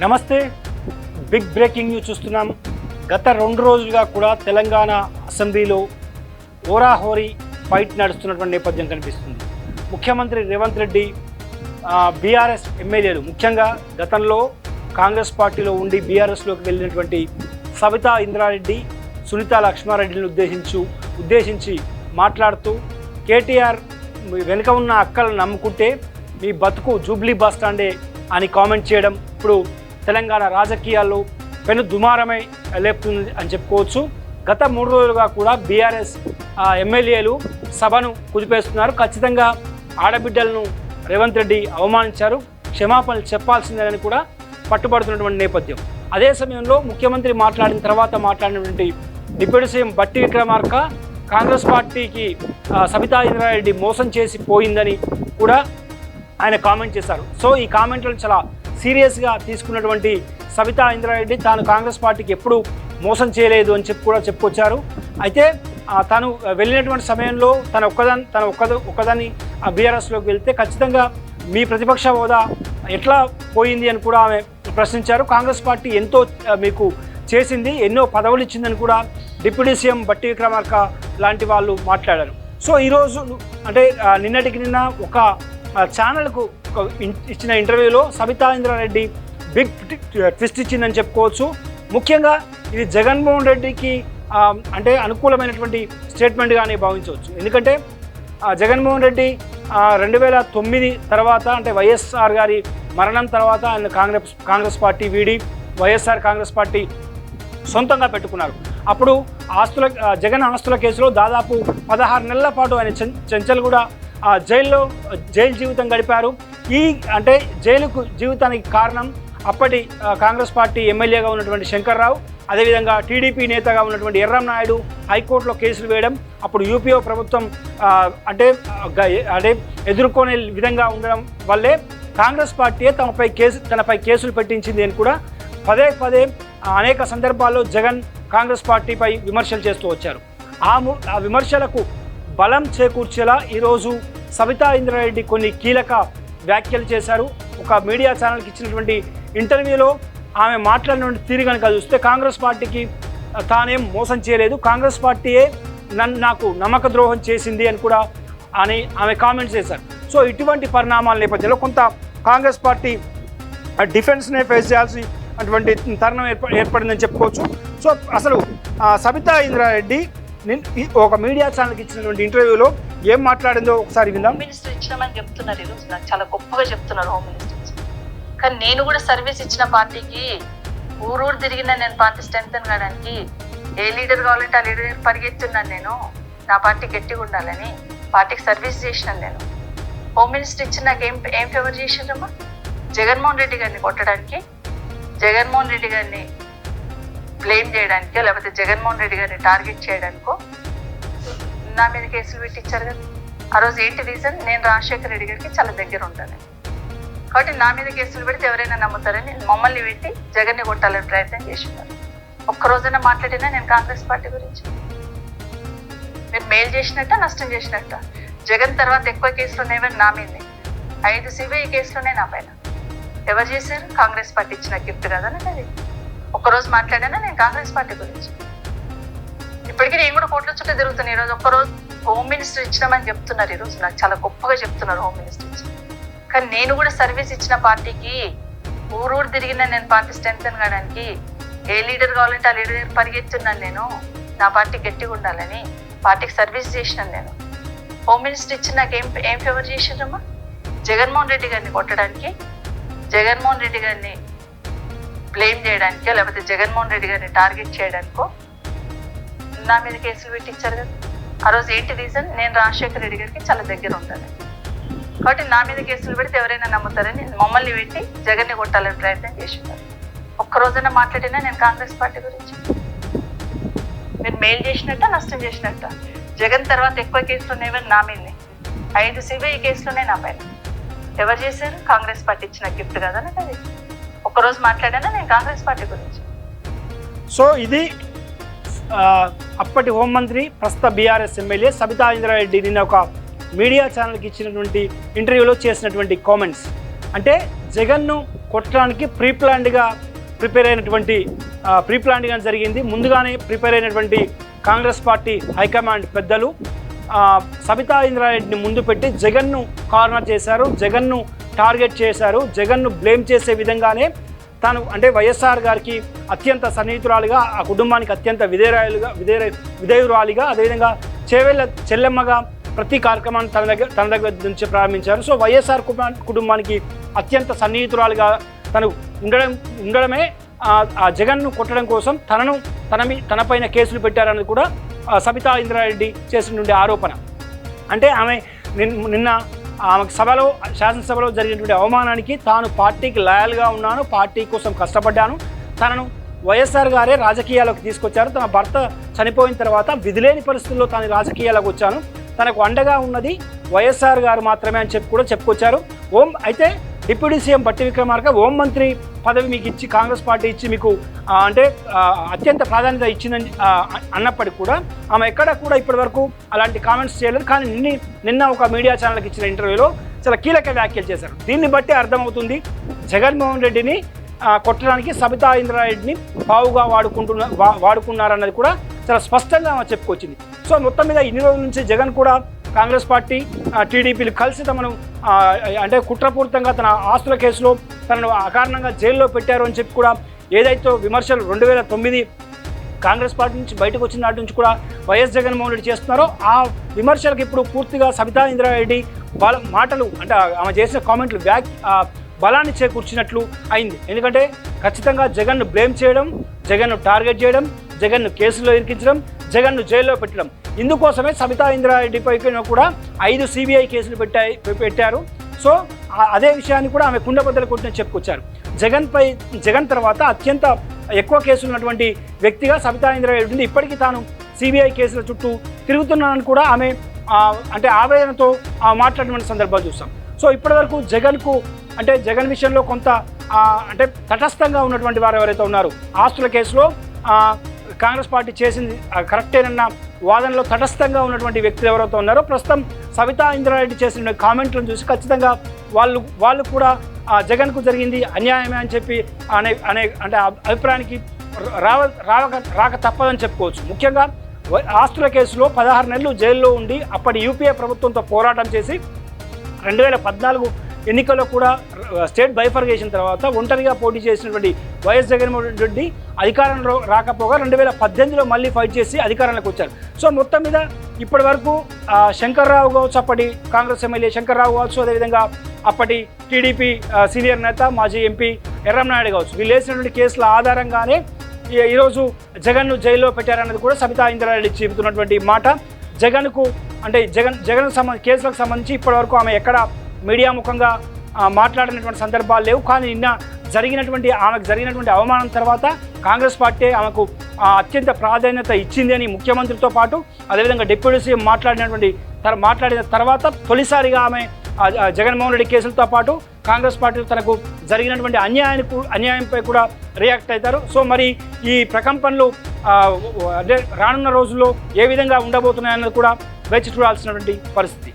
నమస్తే. Big breaking news చూస్తున్నాం. గత రెండు రోజులుగా కూడా తెలంగాణ అసెంబ్లీలో ఓరాహోరీ ఫైట్ నడుస్తున్నటువంటి నేపథ్యం కనిపిస్తుంది. ముఖ్యమంత్రి రేవంత్ రెడ్డి బీఆర్ఎస్ ఎమ్మెల్యేలు ముఖ్యంగా గతంలో కాంగ్రెస్ పార్టీలో ఉండి బీఆర్ఎస్లోకి వెళ్ళినటువంటి సవితా ఇంద్రారెడ్డి సునీత లక్ష్మారెడ్డిని ఉద్దేశించు ఉద్దేశించి మాట్లాడుతూ కేటీఆర్ వెనుక ఉన్న అక్కలను నమ్ముకుంటే మీ బతుకు జూబ్లీ బస్ స్టాండే అని కామెంట్ చేయడం ఇప్పుడు తెలంగాణ రాజకీయాల్లో పెను దుమారమై లేపుతుంది అని చెప్పుకోవచ్చు. గత మూడు రోజులుగా కూడా బీఆర్ఎస్ ఎమ్మెల్యేలు సభను కుదిపేస్తున్నారు. ఖచ్చితంగా ఆడబిడ్డలను రేవంత్ రెడ్డి అవమానించారు. క్షమాపణలు చెప్పాల్సిందేనని కూడా పట్టుబడుతున్నటువంటి నేపథ్యం. అదే సమయంలో ముఖ్యమంత్రి మాట్లాడిన తర్వాత మాట్లాడినటువంటి డిప్యూటీ సీఎం బట్టి విక్రమార్క కాంగ్రెస్ పార్టీకి సబితా ఇంద్రారెడ్డి మోసం చేసి పోయిందని కూడా ఆయన కామెంట్ చేశారు. సో ఈ కామెంట్లను చాలా సీరియస్గా తీసుకున్నటువంటి సబితా ఇంద్రారెడ్డి తాను కాంగ్రెస్ పార్టీకి ఎప్పుడు మోసం చేయలేదు అని చెప్పి కూడా చెప్పుకొచ్చారు. అయితే తను తాను వెళ్ళినటువంటి సమయంలో తన ఒక్కదాని తన ఒక్కద ఒక్కదాన్ని ఆ బీఆర్ఎస్లోకి వెళ్తే ఖచ్చితంగా మీ ప్రతిపక్ష హోదా ఎట్లా పోయింది అని కూడా ఆమె ప్రశ్నించారు. కాంగ్రెస్ పార్టీ ఎంతో మీకు చేసింది ఎన్నో పదవులు ఇచ్చిందని కూడా డిప్యూటీ సీఎం బట్టి విక్రమార్క లాంటి వాళ్ళు మాట్లాడారు. సో ఈరోజు అంటే నిన్నటికి నిన్న ఒక ఛానల్కు ఇచ్చిన ఇంటర్వ్యూలో సబితా ఇంద్రారెడ్డి బిగ్ ట్విస్ట్ ఇచ్చిందని చెప్పుకోవచ్చు. ముఖ్యంగా ఇది జగన్మోహన్ రెడ్డికి అంటే అనుకూలమైనటువంటి స్టేట్మెంట్గానే భావించవచ్చు. ఎందుకంటే ఆ, జగన్మోహన్ రెడ్డి రెండు వేల తొమ్మిది తర్వాత అంటే వైఎస్ఆర్ గారి మరణం తర్వాత ఆయన కాంగ్రెస్ కాంగ్రెస్ పార్టీ వీడి వైఎస్ఆర్ కాంగ్రెస్ పార్టీ సొంతంగా పెట్టుకున్నారు. అప్పుడు ఆస్తుల జగన్ ఆస్తుల కేసులో దాదాపు పదహారు నెలల పాటు ఆయన చెంచల్ కూడా ఆ, జైల్లో జైలు జీవితం గడిపారు. ఈ అంటే జైలుకు జీవితానికి కారణం అప్పటి కాంగ్రెస్ పార్టీ ఎమ్మెల్యేగా ఉన్నటువంటి శంకర్రావు అదేవిధంగా టీడీపీ నేతగా ఉన్నటువంటి ఎర్రం నాయుడు హైకోర్టులో కేసులు వేయడం అప్పుడు యూపీఓ ప్రభుత్వం అంటే అంటే ఎదుర్కొనే విధంగా ఉండడం వల్లే కాంగ్రెస్ పార్టీయే తమపై కేసు తనపై కేసులు పెట్టించింది అని కూడా పదే పదే అనేక సందర్భాల్లో జగన్ కాంగ్రెస్ పార్టీపై విమర్శలు చేస్తూ వచ్చారు. ఆ ఆ విమర్శలకు బలం చేకూర్చేలా ఈరోజు సబితా ఇంద్రారెడ్డి కొన్ని కీలక వ్యాఖ్యలు చేశారు. ఒక మీడియా ఛానల్కి ఇచ్చినటువంటి ఇంటర్వ్యూలో ఆమె మాట్లాడిన తీరు కనుక చూస్తే కాంగ్రెస్ పార్టీకి తానేం మోసం చేయలేదు. కాంగ్రెస్ పార్టీయే నన్ను నాకు నమ్మక ద్రోహం చేసింది అని కూడా అని ఆమె కామెంట్స్ చేశారు. సో ఇటువంటి పరిణామాల నేపథ్యంలో కొంత కాంగ్రెస్ పార్టీ డిఫెన్స్నే ఫేస్ చేయాల్సి అటువంటి తరుణం ఏర్ప ఏర్పడిందని చెప్పుకోవచ్చు. సో అసలు సబితా ఇంద్రారెడ్డి నేను ఒక మీడియా ఛానల్కి ఇచ్చినటువంటి ఇంటర్వ్యూలో ఏం మాట్లాడిందో ఒకసారి విందాం. హోమ్ మినిస్టర్ ఇచ్చినామని చెప్తున్నారు ఈరోజు. నాకు చాలా గొప్పగా చెప్తున్నారు హోమ్ మినిస్టర్ కానీ నేను కూడా సర్వీస్ ఇచ్చిన పార్టీకి ఊరూరు తిరిగిన నేను పార్టీ స్ట్రెంగ్ కావడానికి ఏ లీడర్ కావాలంటే ఆ లీడర్ పరిగెత్తున్నాను నేను. నా పార్టీ గట్టిగా ఉండాలని పార్టీకి సర్వీస్ చేసినాను నేను. హోమ్ మినిస్టర్ ఇచ్చి నాకు ఏం ఏం ఫేవర్ చేసిండ్రమ్మా? జగన్మోహన్ రెడ్డి గారిని కొట్టడానికి. జగన్మోహన్ రెడ్డి గారిని బ్లేమ్ చేయడానికో లేకపోతే జగన్మోహన్ రెడ్డి గారిని టార్గెట్ చేయడానికో నా మీద కేసులు పెట్టించారు కదా. ఆ రోజు ఏంటి రీజన్ నేను రాజశేఖర రెడ్డి గారికి చాలా దగ్గర ఉంటాను. కాబట్టి నా మీద కేసులు పెడితే ఎవరైనా నమ్ముతారని మమ్మల్ని పెట్టి జగన్ని కొట్టాలని ప్రయత్నం చేసినారు ఒక్క రోజైనా మాట్లాడినా నేను కాంగ్రెస్ పార్టీ గురించి. మీరు మేలు చేసినట్ట నష్టం చేసినట్ట? జగన్ తర్వాత ఎక్కువ కేసులు ఉన్నాయని నా మీదే. ఐదు సిబిఐ కేసులున్నాయి నా పైన. ఎవరు చేశారు? కాంగ్రెస్ పార్టీ ఇచ్చిన గిఫ్ట్ కదా అది. ఒక్కరోజు మాట్లాడానా? నేను కాంగ్రెస్ పార్టీ గురించి. ఇప్పటికీ నేను కూడా కోట్ల చుట్టూ తిరుగుతున్నాను ఈరోజు ఒక్కరోజు హోమ్ మినిస్టర్ ఇచ్చినామని చెప్తున్నారు ఈరోజు నాకు చాలా గొప్పగా చెప్తున్నారు హోమ్ మినిస్టర్ ఇచ్చి. కానీ నేను కూడా సర్వీస్ ఇచ్చిన పార్టీకి ఊరూరు తిరిగిన నేను పార్టీ స్ట్రెంగ్ కావడానికి ఏ లీడర్ కావాలంటే ఆ లీడర్ పరిగెత్తున్నాను నేను. నా పార్టీ గట్టిగా ఉండాలని పార్టీకి సర్వీస్ చేసినాను నేను. హోమ్ మినిస్టర్ ఇచ్చి నాకు ఏం ఏం ఫేవర్ చేసిండ్రమ్మా? జగన్మోహన్ రెడ్డి గారిని కొట్టడానికి జగన్మోహన్ రెడ్డి గారిని బ్లేమ్ చేయడానికో లేకపోతే జగన్మోహన్ రెడ్డి గారిని టార్గెట్ చేయడానికో నా మీద కేసులు పెట్టించారు కదా. ఆ రోజు ఏంటి రీజన్ నేను రాజశేఖర రెడ్డి గారికి చాలా దగ్గర ఉంటాను. కాబట్టి నా మీద కేసులు పెడితే ఎవరైనా నమ్ముతారని మమ్మల్ని పెట్టి జగన్ని కొట్టాలని ప్రయత్నం చేసినారు ఒక్క రోజైనా మాట్లాడినా నేను కాంగ్రెస్ పార్టీ గురించి. మీరు మెయిల్ చేసినట్ట నష్టం చేసినట్ట? జగన్ తర్వాత ఎక్కువ కేసులు ఉన్నాయని నా మీదనే. ఐదు సిబిఐ కేసులు ఉన్నాయి నా పైన. ఎవరు చేశారు? కాంగ్రెస్ పార్టీ ఇచ్చిన గిఫ్ట్ కదా నాకు అది. ఒక్కరోజు మాట్లాడాను? నేను కాంగ్రెస్ పార్టీ గురించి. సో ఇది అప్పటి హోంమంత్రి ప్రస్తుత బీఆర్ఎస్ ఎమ్మెల్యే సబితా ఇంద్రారెడ్డి నిన్న ఒక మీడియా ఛానల్కి ఇచ్చినటువంటి ఇంటర్వ్యూలో చేసినటువంటి కామెంట్స్. అంటే జగన్ను కొట్టడానికి ప్రీ ప్లాన్డ్గా ప్రిపేర్ అయినటువంటి ప్రీ ప్లాన్డ్గా జరిగింది. ముందుగానే ప్రిపేర్ అయినటువంటి కాంగ్రెస్ పార్టీ హైకమాండ్ పెద్దలు సబితా ఇంద్రారెడ్డిని ముందు పెట్టి జగన్ను కార్నర్ చేశారు. జగన్ను టార్గెట్ చేశారు. జగన్ను బ్లేమ్ చేసే విధంగానే తాను అంటే వైఎస్ఆర్ గారికి అత్యంత సన్నిహితురాలిగా ఆ కుటుంబానికి అత్యంత విధేయురాలుగా విధే విధేయురాలిగా అదేవిధంగా చెవెళ్ళ చెల్లెమ్మగా ప్రతి కార్యక్రమాన్ని తన దగ్గర తన దగ్గర నుంచి ప్రారంభించారు. సో వైఎస్ఆర్ కుటుంబా- కుటుంబానికి అత్యంత సన్నిహితురాలుగా తను ఉండడం ఉండడమే ఆ- జగన్ను కొట్టడం కోసం తనను తన మీ తనపైన కేసులు పెట్టారన్నది కూడా సబితా ఇంద్రారెడ్డి చేసినటువంటి ఆరోపణ. అంటే ఆమె నిన్- నిన్న ఆమెకు సభలో శాసనసభలో జరిగినటువంటి అవమానానికి తాను పార్టీకి లాయల్గా ఉన్నాను పార్టీ కోసం కష్టపడ్డాను. తనను వైఎస్ఆర్ గారే రాజకీయాలకు తీసుకొచ్చారు. తన భర్త చనిపోయిన తర్వాత విధిలేని పరిస్థితుల్లో తాను రాజకీయాలకు వచ్చాను. తనకు అండగా ఉన్నది వైఎస్ఆర్ గారు మాత్రమే అని చెప్పి కూడా చెప్పుకొచ్చారు. ఓం అయితే డిప్యూటీ సీఎం బట్టి విక్రమార్క హోం మంత్రి పదవి మీకు ఇచ్చి కాంగ్రెస్ పార్టీ ఇచ్చి మీకు అంటే అత్యంత ప్రాధాన్యత ఇచ్చిందని అన్నప్పటికీ కూడా ఆమె ఎక్కడ కూడా ఇప్పటివరకు అలాంటి కామెంట్స్ చేయలేదు. కానీ నిన్న నిన్న ఒక మీడియా ఛానల్కి ఇచ్చిన ఇంటర్వ్యూలో చాలా కీలక వ్యాఖ్యలు చేశారు. దీన్ని బట్టి అర్థమవుతుంది జగన్మోహన్ రెడ్డిని కొట్టడానికి సబితా ఇంద్రారెడ్డిని బావుగా వాడుకుంటున్న వాడుకున్నారన్నది కూడా చాలా స్పష్టంగా ఆమె చెప్పుకొచ్చింది. సో మొత్తం మీద ఇన్ని రోజుల నుంచి జగన్ కూడా కాంగ్రెస్ పార్టీ టీడీపీలు కలిసి తమను అంటే కుట్రపూరితంగా తన ఆస్తుల కేసులో తనను అకారణంగా జైల్లో పెట్టారు అని చెప్పి కూడా ఏదైతే విమర్శలు రెండు వేల తొమ్మిది కాంగ్రెస్ పార్టీ నుంచి బయటకు వచ్చిన నాటి నుంచి కూడా వైఎస్ జగన్మోహన్ రెడ్డి చేస్తున్నారో ఆ విమర్శలకు ఇప్పుడు పూర్తిగా సబితా ఇంద్రారెడ్డి వాళ్ళ మాటలు అంటే ఆమె చేసిన కామెంట్లు బ్యాక్ బలాన్ని చేకూర్చినట్లు అయింది. ఎందుకంటే ఖచ్చితంగా జగన్ను బ్లేమ్ చేయడం జగన్ను టార్గెట్ చేయడం జగన్ను కేసులో ఇరికించడం జగన్ను జైల్లో పెట్టడం ఇందుకోసమే సబితా ఇంద్రారెడ్డిపై కూడా ఐదు సిబిఐ కేసులు పెట్టాయి పెట్టారు. సో అదే విషయాన్ని కూడా ఆమె కుండబద్దలు కొట్టిన చెప్పుకొచ్చారు. జగన్పై జగన్ తర్వాత అత్యంత ఎక్కువ కేసులు ఉన్నటువంటి వ్యక్తిగా సబితా ఇంద్రారెడ్డి ఉంది ఇప్పటికీ తాను సిబిఐ కేసుల చుట్టూ తిరుగుతున్నానని కూడా ఆమె అంటే ఆవేదనతో ఆ, మాట్లాడిన సందర్భాలు చూస్తాం. సో ఇప్పటివరకు జగన్కు అంటే జగన్ విషయంలో కొంత అంటే తటస్థంగా ఉన్నటువంటి వారు ఎవరైతే ఉన్నారో ఆస్తుల కేసులో కాంగ్రెస్ పార్టీ చేసింది. కరెక్టేనన్న వాదనలో తటస్థంగా ఉన్నటువంటి వ్యక్తులు ఎవరైతే ఉన్నారో ప్రస్తుతం సవితా ఇంద్రారెడ్డి చేసిన కామెంట్లను చూసి ఖచ్చితంగా వాళ్ళు వాళ్ళు కూడా ఆ, జగన్కు జరిగింది అన్యాయమే అని చెప్పి అనే అనే అంటే అభిప్రాయానికి రావ రావక రాక తప్పదని చెప్పుకోవచ్చు. ముఖ్యంగా ఆస్తుల కేసులో పదహారు నెలలు జైల్లో ఉండి అప్పటి యూపీఏ ప్రభుత్వంతో పోరాటం చేసి రెండు వేల పద్నాలుగు ఎన్నికల్లో కూడా స్టేట్ బైఫర్గేషన్ తర్వాత ఒంటరిగా పోటీ చేసినటువంటి వైఎస్ జగన్మోహన్ రెడ్డి అధికారంలో రాకపోగా రెండు వేల పద్దెనిమిదిలో మళ్ళీ ఫైట్ చేసి అధికారంలోకి వచ్చారు. సో మొత్తం మీద ఇప్పటి వరకు శంకర్రావు కావచ్చు అప్పటి కాంగ్రెస్ ఎమ్మెల్యే శంకర్రావు కావచ్చు అదేవిధంగా అప్పటి టీడీపీ సీనియర్ నేత మాజీ ఎంపీ ఎర్రంనాయుడు కావచ్చు. వీళ్ళు వేసినటువంటి కేసుల ఆధారంగానే ఈరోజు జగన్ను జైల్లో పెట్టారన్నది కూడా సబితా ఇంద్రారెడ్డి చెబుతున్నటువంటి మాట. జగన్కు అంటే జగన్ జగన్ సంబంధ కేసులకు సంబంధించి ఇప్పటివరకు ఆమె ఎక్కడ మీడియా ముఖంగా మాట్లాడినటువంటి సందర్భాలు లేవు. కానీ నిన్న జరిగినటువంటి ఆమెకు జరిగినటువంటి అవమానం తర్వాత కాంగ్రెస్ పార్టీ ఆమెకు అత్యంత ప్రాధాన్యత ఇచ్చింది అని ముఖ్యమంత్రితో పాటు అదేవిధంగా డిప్యూటీ సీఎం మాట్లాడినటువంటి తర మాట్లాడిన తర్వాత తొలిసారిగా ఆమె జగన్మోహన్ రెడ్డి కేసులతో పాటు కాంగ్రెస్ పార్టీ తనకు జరిగినటువంటి అన్యాయానికి అన్యాయంపై కూడా రియాక్ట్ అవుతారు సో మరి ఈ ప్రకంపనలు అంటే రానున్న రోజుల్లో ఏ విధంగా ఉండబోతున్నాయన్నది కూడా వేచి చూడాల్సినటువంటి పరిస్థితి.